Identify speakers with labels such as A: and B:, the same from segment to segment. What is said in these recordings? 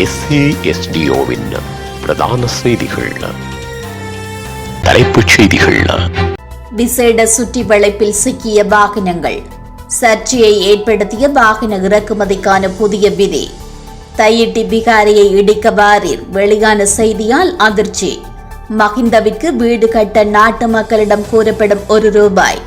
A: எஸ்ஏஎஸ்டிஓவின் பிரதான செய்திகள். தலைப்புச் செய்திகள்.
B: விசேட சுற்றி வளைப்பில் சிக்கிய வாகனங்கள். சர்ச்சையை ஏற்படுத்திய வாகன இறக்குமதிக்கான புதிய விதி. தையிட்டி பிகாரியை இடிக்க வாரீர் வெளியான செய்தியால் அதிர்ச்சி. மஹிந்தவிற்கு வீடு கட்ட நாட்டு மக்களிடம் கூறப்படும் ஒரு ரூபாய்.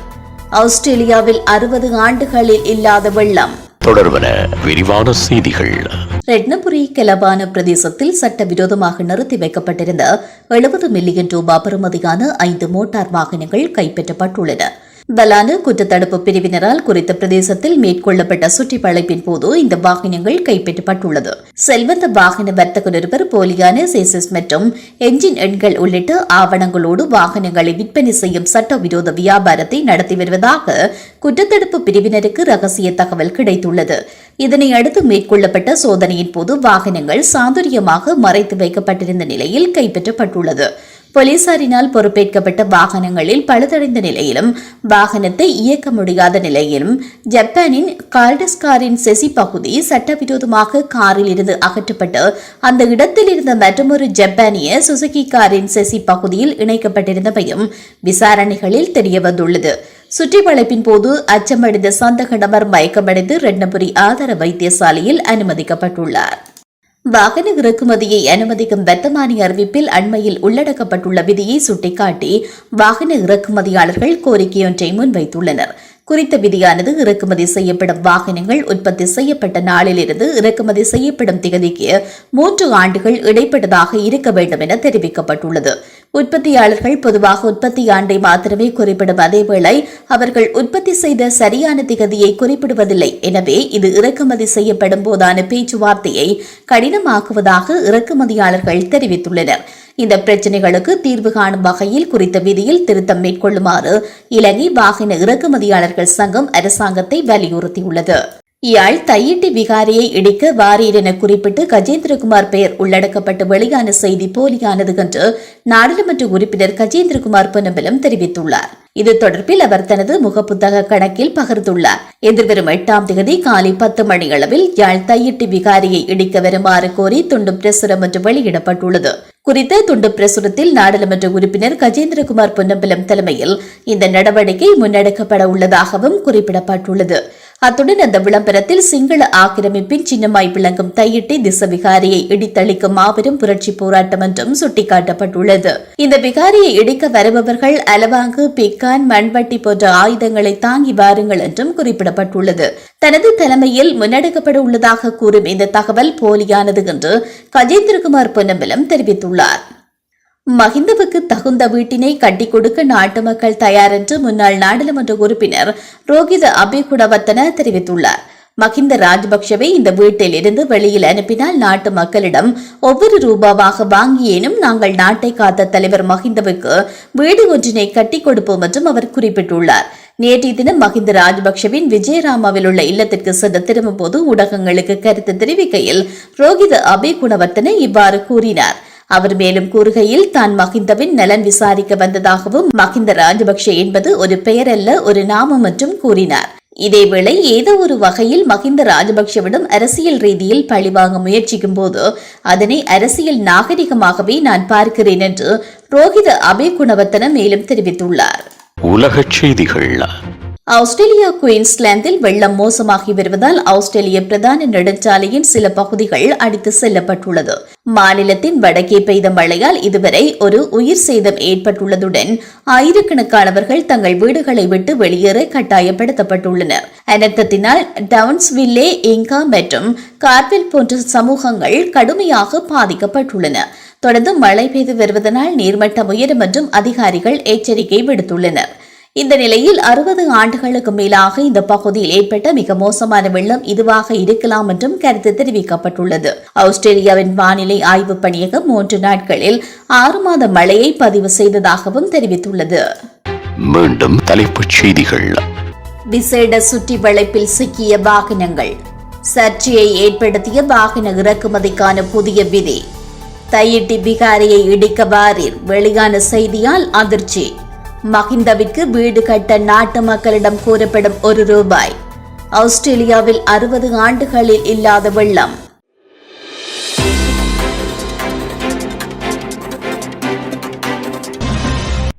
B: ஆஸ்திரேலியாவில் அறுபது ஆண்டுகளில் இல்லாத வெள்ளம்.
A: தொடர்வன விரிவான செய்திகள்.
B: ரெட்னபுரி கெலபான பிரதேசத்தில் சட்டவிரோதமாக நிறுத்தி வைக்கப்பட்டிருந்த எழுபது மில்லியன் ரூபாய் பெறுமதியான ஐந்து மோட்டார் வாகனங்கள் கைப்பற்றப்பட்டுள்ளன. பலான குற்றத்தடுப்பு பிரிவினரால் குறித்த பிரதேசத்தில் மேற்கொள்ளப்பட்ட சுற்றிப்பழைப்பின் போது இந்த வாகனங்கள் கைப்பற்றப்பட்டுள்ளது. செல்வந்த வாகன வர்த்தகர் ஒருவர் போலியான சேசஸ் மற்றும் என்ஜின் எண்கள் உள்ளிட்ட ஆவணங்களோடு வாகனங்களை விற்பனை செய்யும் சட்டவிரோத வியாபாரத்தை நடத்தி வருவதாக குற்றத்தடுப்பு பிரிவினருக்கு ரகசிய தகவல் கிடைத்துள்ளது. இதனை அடுத்து மேற்கொள்ளப்பட்ட சோதனையின் போது வாகனங்கள் சாதுரியமாக மறைத்து வைக்கப்பட்டிருந்த நிலையில் கைப்பற்றப்பட்டுள்ளது. போலீசாரினால் பொறுப்பேற்கப்பட்ட வாகனங்களில் பழுதடைந்த நிலையிலும் வாகனத்தை இயக்க முடியாத நிலையிலும் ஜப்பானின் கார்டஸ்காரின் செசி பகுதி சட்டவிரோதமாக காரில் இருந்து அகற்றப்பட்டு அந்த இடத்தில் இருந்த மற்றொரு ஜப்பானிய சுசுகி காரின் செசி பகுதியில் இணைக்கப்பட்டிருந்தமையும் விசாரணைகளில் தெரியவந்துள்ளது. சுற்றி வளைப்பின் போது அச்சமடைந்த சந்தக நபர் மயக்கமடைந்து ரெட்னபுரி ஆதார வைத்தியசாலையில் அனுமதிக்கப்பட்டுள்ளார். வாகன இறக்குமதியை அனுமதிக்கும் வர்த்தமானி அறிவிப்பில் அண்மையில் உள்ளடக்கப்பட்டுள்ள விதியை சுட்டிக்காட்டி வாகன இறக்குமதியாளர்கள் கோரிக்கையொன்றை முன்வைத்துள்ளனர். குறித்த விதியானது இறக்குமதி செய்யப்படும் வாகனங்கள் உற்பத்தி செய்யப்பட்ட நாளிலிருந்து இறக்குமதி செய்யப்படும் திகதிக்கு மூன்று ஆண்டுகள் இடைப்பட்டதாக இருக்க வேண்டும் என தெரிவிக்கப்பட்டுள்ளது. உற்பத்தியாளர்கள் பொதுவாக உற்பத்தி ஆண்டை மாத்திரமே குறிப்பிடும் அதேவேளை அவர்கள் உற்பத்தி செய்த சரியான திகதியை குறிப்பிடுவதில்லை. எனவே இது இறக்குமதி செய்யப்படும் போதான பேச்சுவார்த்தையை கடினமாக்குவதாக இறக்குமதியாளர்கள் தெரிவித்துள்ளனர். இந்த பிரச்சினைகளுக்கு தீர்வு காணும் வகையில் குறித்த விதியில் திருத்தம் மேற்கொள்ளுமாறு இலங்கை வாகன இறக்குமதியாளர்கள் சங்கம் அரசாங்கத்தை வலியுறுத்தியுள்ளது. யாழ் தையிட்டி விகாரியை இடிக்க வாரியர் என குறிப்பிட்டு கஜேந்திரகுமார் பெயர் உள்ளடக்கப்பட்டு வெளியான செய்தி போலியானது என்று நாடாளுமன்ற உறுப்பினர் கஜேந்திரகுமார் பொன்னம்பலம் தெரிவித்துள்ளார். இது தொடர்பில் அவர் தனது முகப்புத்தக கணக்கில் பகிர்ந்துள்ளார். எதிர்வரும் எட்டாம் தேதி காலை பத்து மணியளவில் யாழ் தையிட்டி விகாரியை இடிக்க வருமாறு கோரி துண்டு பிரசுரம் ஒன்று வெளியிடப்பட்டுள்ளது. குறித்த துண்டு பிரசுரத்தில் நாடாளுமன்ற உறுப்பினர் கஜேந்திரகுமார் பொன்னம்பலம் தலைமையில் இந்த நடவடிக்கை முன்னெடுக்கப்பட உள்ளதாகவும் குறிப்பிடப்பட்டுள்ளது. அத்துடன் அந்த விளம்பரத்தில் சிங்கள ஆக்கிரமிப்பின் சின்னமாய் விளங்கும் தையிட்டி திசவிகாரியை இடித்தளிக்கும் மாபெரும் புரட்சி போராட்டம் என்றும் சுட்டிக்காட்டப்பட்டுள்ளது. இந்த விகாரியை இடிக்க வருபவர்கள் அலவாங்கு பிக்கான் மண்வட்டி போன்ற ஆயுதங்களை தாங்கி வாருங்கள் என்றும் குறிப்பிடப்பட்டுள்ளது. தனது தலைமையில் முன்னெடுக்கப்பட உள்ளதாக கூறும் இந்த தகவல் போலியானது என்று கஜேந்திரகுமார் பொன்னம்பலம் தெரிவித்துள்ளார். மஹிந்தவுக்கு தகுந்த வீட்டினை கட்டிக் கொடுக்க நாட்டு மக்கள் தயார் என்று முன்னாள் நாடாளுமன்ற உறுப்பினர் ரோகித அபிகுடவர்த்தன தெரிவித்துள்ளார். மஹிந்த ராஜபக்சவை இந்த வீட்டில் இருந்து வெளியில் அனுப்பினால் நாட்டு மக்களிடம் ஒவ்வொரு ரூபாவாக வாங்கியேனும் நாங்கள் நாட்டை காத்த தலைவர் மஹிந்தவுக்கு வீடு ஒன்றினை கட்டி கொடுப்போம் என்றும் அவர் குறிப்பிட்டுள்ளார். நேற்றைய தினம் மஹிந்த ராஜபக்சவின் விஜயராமாவில் உள்ள இல்லத்திற்கு சென்று திரும்பும்போது ஊடகங்களுக்கு கருத்து தெரிவிக்கையில் ரோகித அபி குணவர்த்தன இவ்வாறு கூறினார். அவர் மேலும் கூறுகையில் தான் மஹிந்தவின் நலன் விசாரிக்க வந்ததாகவும் மஹிந்த ராஜபக்ஷ என்பது ஒரு பெயர் அல்ல ஒரு நாமம் என்றும் கூறினார். இதேவேளை ஏதோ ஒரு வகையில் மஹிந்த ராஜபக்ஷவிடம் அரசியல் ரீதியில் பழிவாங்க முயற்சிக்கும் போது அதனை அரசியல் நாகரிகமாகவே நான் பார்க்கிறேன் என்று ரோஹித அபே குணவர்த்தன மேலும் தெரிவித்துள்ளார்.
A: உலகச் செய்திகள்
B: ஆஸ்திரேலியா குயின்ஸ்லாந்தில் வெள்ளம் மோசமாகி வருவதால் ஆஸ்திரேலிய பிரதான நெடுஞ்சாலையின் சில பகுதிகள் அடித்து செல்லப்பட்டுள்ளது. மாநிலத்தின் வடக்கே பெய்த மழையால் இதுவரை ஒரு உயிர் சேதம் ஏற்பட்டுள்ளதுடன் ஆயிரக்கணக்கானவர்கள் தங்கள் வீடுகளை விட்டு வெளியேற கட்டாயப்படுத்தப்பட்டுள்ளனர். அனர்த்தத்தினால் டவுன்ஸ்வில்லே இங்கா மற்றும் கார்வில் போன்ற சமூகங்கள் கடுமையாக பாதிக்கப்பட்டுள்ளன. தொடர்ந்து மழை பெய்து வருவதனால் நீர்மட்டம் உயரும் என்றும் அதிகாரிகள் எச்சரிக்கை விடுத்துள்ளனர். இந்த நிலையில் அறுபது ஆண்டுகளுக்கு மேலாக இந்த பகுதியில் ஏற்பட்ட மிக மோசமான வெள்ளம் இதுவாக இருக்கலாம் என்றும் கருத்து தெரிவிக்கப்பட்டுள்ளது. ஆஸ்திரேலியாவின் வானிலை ஆய்வு பணியகம் மூன்று நாட்களில் ஆறு மாத மழையை பதிவு செய்ததாகவும் தெரிவித்துள்ளது.
A: மீண்டும் தலைப்புச் செய்திகள்.
B: விசேட சுற்றி வளைப்பில் சிக்கிய வாகனங்கள். சர்ச்சையை ஏற்படுத்திய வாகன இறக்குமதிக்கான புதிய விதி. தையிட்டி பிகாரியை இடிக்க வாரீர். வெளியான செய்தியால் அதிர்ச்சி. மஹிந்தவிற்கு வீடு கட்ட நாட்டு மக்களிடம் கூறப்படும் ஒரு ரூபாய். ஆஸ்திரேலியாவில் அறுபது ஆண்டுகளில் இல்லாத வெள்ளம்.